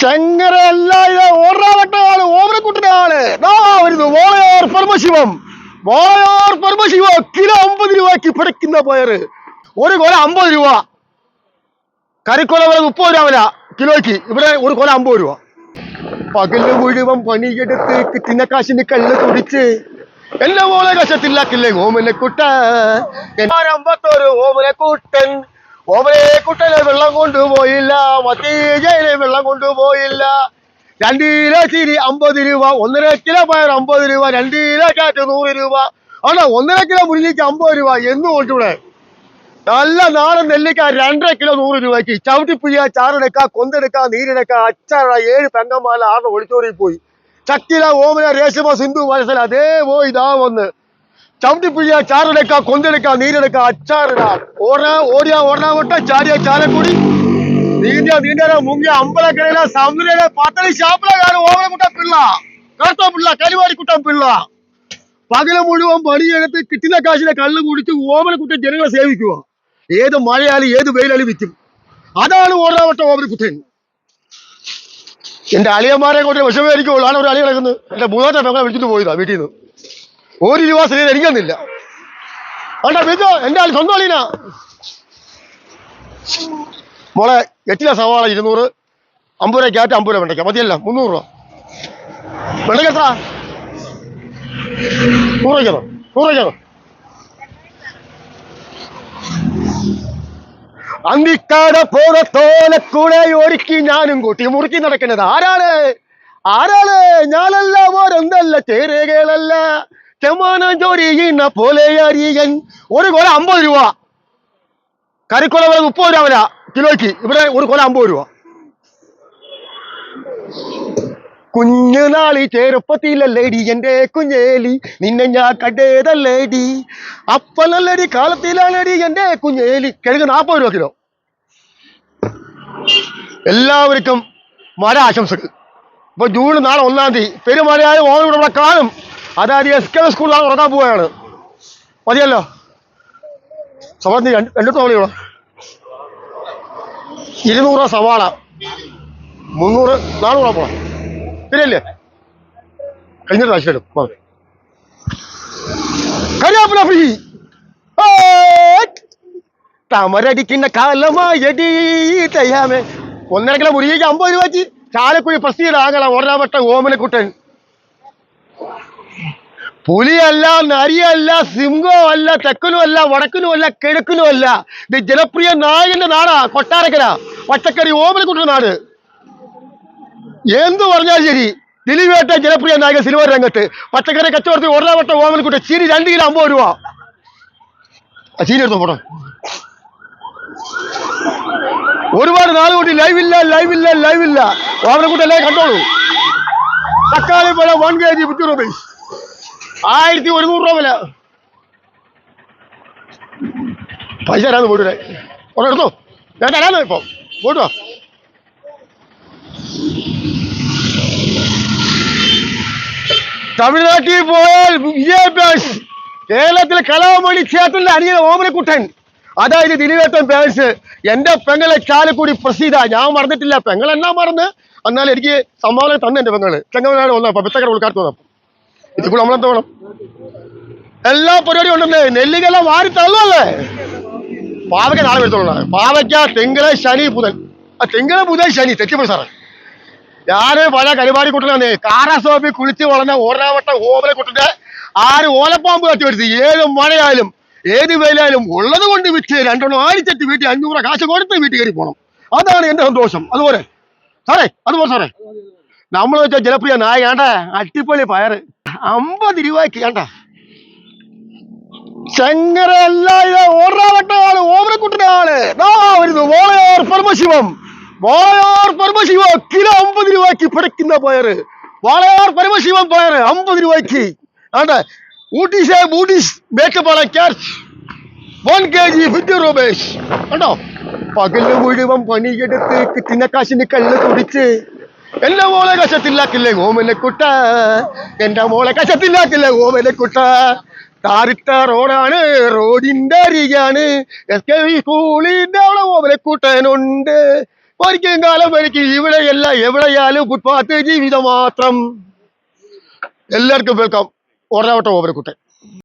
ചങ്ങര അല്ല ഇത് ഓർറാവട്ടമാണ് ഓമനക്കുട്ടനാണ്. ദാ വരുന്നു പരമശിവം. വാളയാർ പരമശിവ കിലോ രൂപയ്ക്ക് പിടയ്ക്കുന്ന പയറ്. ഒരു കൊല അമ്പത് രൂപ. കറിക്കൊല വില മുപ്പത് രൂപ കിലോയ്ക്ക്. ഇവിടെ ഒരു കൊല അമ്പത് രൂപ. പകൽ മുഴുവൻ പണിയെടുത്ത് കിട്ടിനക്കാശിന് കല്ല് കുടിച്ച് എന്നെ മോളെ കശത്തില്ലാക്കില്ലേ ഓമനക്കുട്ട അമ്പത്തൊരു ഓമനക്കുട്ടൻ. ഓമനക്കുട്ടനെ വെള്ളം കൊണ്ടുപോയില്ല മത്തീജയിലെ വെള്ളം കൊണ്ടുപോയില്ല. രണ്ട് കിലോ ചിരി അമ്പത് രൂപ ഒന്നര കിലോ പയർ അമ്പത് രൂപ രണ്ട് കിലോ കാറ്റ് നൂറ് രൂപ. ആണോ? ഒന്നര കിലോ മുരിങ്ങയ്ക്ക് അമ്പത് രൂപ എന്നും കൊണ്ടിവിടെ നല്ല നാടൻ നെല്ലിക്ക രണ്ടര കിലോ നൂറ് രൂപയ്ക്ക്. ചവിട്ടിപ്പുഴിയ ചാറെടുക്ക കൊന്തെടുക്ക നീരെടുക്ക അച്ചാറ ഏഴ് പെങ്ങന്മാല ആറ് ഒളിച്ചോടി പോയി ചക്കില ഓമന രേശമ സിന്ധു മനസ്സില അതേ പോയി ഇതാ വന്ന്. ചവിട്ടിപ്പുഴിയ ചാറെടുക്ക കൊന്തെടുക്ക നീരെടുക്ക അച്ചാറിട. ഓടാ ഓടിയ ഓടാവട്ട ചാടിയ ചാലക്കുടി. നീന്തിയ നീന്തര മുങ്ങിയ അമ്പലക്കരയില സമുദ്ര പത്തളി ശാപ്പലകാരൻ ഓമനക്കുട്ട പിള്ള. കറുത്ത പിള്ള കരിവാടിക്കുട്ടൻ പിള്ള. പകൽ മുഴുവൻ പണിയെടുത്ത് കിട്ടുന്ന കാശിനെ കള്ളു കുടിച്ച് ഓമനക്കുട്ടൻ ജനങ്ങളെ സേവിക്കുക. ഏത് മഴയാലും ഏത് വെയിലാലും വിൽക്കും. അതാണ് ഓടാവട്ട ഓമനക്കുട്ടൻ എന്റെ അളിയന്മാരെ കൊണ്ട് വിഷമേരിക്കുള്ളൂ ആണ് ഒരു അളി കിടക്കുന്നത് എന്റെ മൂന്നാമത്തെ പെങ്ങളെ വിളിച്ചിട്ട് പോയതാ വീട്ടിൽ നിന്ന് ഒരു രൂപ സ്ത്രീ എനിക്കൊന്നില്ല. അണ്ട ബിജോ? എന്റെ ആൾ സ്വന്തം അളീന മോളെ എട്ടില സവാള ഇരുന്നൂറ് അമ്പത് രൂപ ക്യാറ്റ് അമ്പത് രൂപ വെണ്ടയ്ക്ക. മതിയല്ല മുന്നൂറ് രൂപ. വെണ്ടയ്ക്ക എത്ര? നൂറ് രൂപയ്ക്കോ നൂറ് രൂപയ്ക്കോ അന്തിക്കാട പോണ തോലക്കൂടെ ഒരുക്കി ഞാനും കൂട്ടി മുറുക്കി നടക്കുന്നത് ആരാണ്? ആരാണ്? ഞാനല്ല ഓരെന്തല്ല ചേരകളല്ല. ചെമ്മാനം ചെയ്യുന്ന പോലെ അരിയൻ. ഒരു കൊല അമ്പത് രൂപ. കരിക്കൊല മുപ്പത് രൂപ വില കിലോയ്ക്ക്. ഇവിടെ ഒരു കൊല അമ്പത് രൂപ. കുഞ്ഞുനാളി ചെറുപ്പത്തിലല്ലേടി എന്റെ കുഞ്ഞേലി. നിന്നെ ഞാൻ കണ്ടേതല്ലേടി അപ്പനല്ലടി കാലത്തിലാണടി എന്റെ കുഞ്ഞേലി. കിഴങ്ങ് നാൽപ്പത് രൂപ കിലോ. എല്ലാവർക്കും മഴ ആശംസകൾ ഇപ്പൊ ജൂൺ നാളെ ഒന്നാം തീയതി. പെരുമഴയായ ഓണം ഇവിടെ കാണും. അതായത് എസ് കെ സ്കൂളിലാണ് ഉറങ്ങാൻ പോവുകയാണ് മതിയല്ലോ? സവാള നീ രണ്ട് തവള ഇരുന്നൂറ് സവാള. മുന്നൂറ് നാനൂറ് പോണം. പിന്നല്ലേ കഴിഞ്ഞ പ്രാവശ്യം എടുക്കും. വാ. കറിവേപ്പില ഫ്രീ. തമരടിക്കുന്ന കാലമായടി തയ്യാമേ ഒന്നര കിലോ മുരികയ്ക്ക് അമ്പത് രൂപ ചാലക്കുഴി പ്രസിദ്ധ ആകള ഓർണാവട്ട ഓമനക്കുട്ടൻ. പുലിയല്ല നരിയല്ല സിംഹവും അല്ല തെക്കനും അല്ല വടക്കനും അല്ല കിഴക്കനും അല്ല ഇത് ജനപ്രിയ നായകന്റെ നാടാ കൊട്ടാരക്കര പച്ചക്കറി ഓമനക്കുട്ടൻ നാട്. എന്തു പറഞ്ഞാൽ ശരി ദിലീപേട്ട ജനപ്രിയ നായകൻ സിനിമ രംഗത്ത്. പച്ചക്കറി കച്ചവടത്തിൽ ഒരാവട്ട കുട്ടി ചീനി രണ്ട് കിലോ അമ്പത് രൂപ. ചീനി എടുത്തോ പോട്ടെ. ഒരുപാട് നാൾ കൂടി ലൈവ് ഇല്ല ലൈവ് ഇല്ല ലൈവ് ഇല്ല ഓമനക്കുട്ടൻ എല്ലാം കണ്ടോളൂ. തക്കാളി പഴം one K G fifty rupees. ആയിരത്തി ഒരുന്നൂറ് രൂപ വില. പൈസ തരാന്ന് പോയിട്ടേ ഒന്ന് എടുത്തോ. ഞാൻ തരാന്ന് ഇപ്പൊ. പോയിട്ടോ തമിഴ്നാട്ടിൽ പോയാൽ വിജയഭ്യാസ് കേരളത്തിലെ കലാമണി ക്ഷേത്രത്തിന്റെ അനിയൻ ഓമനക്കുട്ടൻ. അതായത് ദിലീപേട്ടൻ പേഴ്സ് എന്റെ പെങ്ങളെ ചാലക്കുടി പ്രസീത. ഞാൻ മറന്നിട്ടില്ല. പെങ്ങൾ എന്നാ മറന്ന്? എന്നാൽ എനിക്ക് സംഭാവന തന്നെ എന്റെ പെങ്ങൾ. ചെങ്ങനാട് വന്നപ്പോ പിത്തക്കര ഉൾക്കാട്ട് വന്നപ്പോ. ഇതിപ്പോൾ നമ്മളെന്താ വേണം? എല്ലാ പരിപാടിയും ഉണ്ടല്ലേ? നെല്ലിക്കെല്ലാം വാരി തള്ളല്ലേ പാവയ്ക്ക നാളെ വരുത്തുള്ള. പാവയ്ക്ക തിങ്കൾ ശനി ബുധൻ. ആ തിങ്കൾ ബുധൻ ശനി. തെറ്റിപ്പോയി സാറേ. ഞാൻ പല കരിപാടി കുട്ടനാണ് കാറാസോപ്പി കുളിച്ച് വളർന്ന ഓരോവട്ട ഓവലെ കുട്ടന്റെ ആര് ഓലപ്പാമ്പ് കത്തി വരുത്തി. ഏത് മഴയായാലും ഏത് വെയിലായാലും ഉള്ളത് കൊണ്ട് വിറ്റ് രണ്ടെണ്ണം ആയിരത്തെട്ട് വീട്ടിൽ അഞ്ഞൂറ് കാശ് കൊടുത്ത് വീട്ടിൽ കയറി പോകണം അതാണ് എന്റെ സന്തോഷം. അതുപോലെ. സാറേ അതുപോലെ സാറേ. നമ്മൾ വെച്ച ജനപ്രിയ നായ കണ്ട അട്ടിപ്പൊളി പയറ്. അമ്പത് രൂപയ്ക്ക് കണ്ട. ചങ്ങര അല്ലാതെ ഇത് ആൾ വരുന്നു വാളയാർ പരമശിവം. വാളയാർ പരമശിവ കിലോ അമ്പത് രൂപയ്ക്ക് പിടയ്ക്കുന്ന പയറ്. വാളയാർ പരമശിവം പയറ് അമ്പത് രൂപയ്ക്ക്. ആണ്ടെ ഊട്ടീസ് makeup cash one K G fifty rupees കണ്ടോ? പകൽ മുഴുവൻ പണിയെടുത്ത് തിന്നക്കാശിന് കള്ള് കുടിച്ച്. എന്റെ മോളെ കശത്തില്ലാക്കില്ലേ ഓമനക്കുട്ട എന്റെ മോളെ കശത്തില്ലാക്കില്ലേ ഓമനക്കുട്ട താരിട്ട റോഡാണ് റോഡിന്റെ അരികാണ്. എസ് കെ വി സ്കൂളിന്റെ അവിടെ ഓമനക്കുട്ടനുണ്ട് ഒരിക്കലും കാലം വരയ്ക്ക് ഇവിടെയല്ല എവിടെയാലും ഫുട്പാത്ത് ജീവിതം മാത്രം. എല്ലാവർക്കും വെൽക്കം. ഓർണാവട്ടം ഓമനക്കുട്ടൻ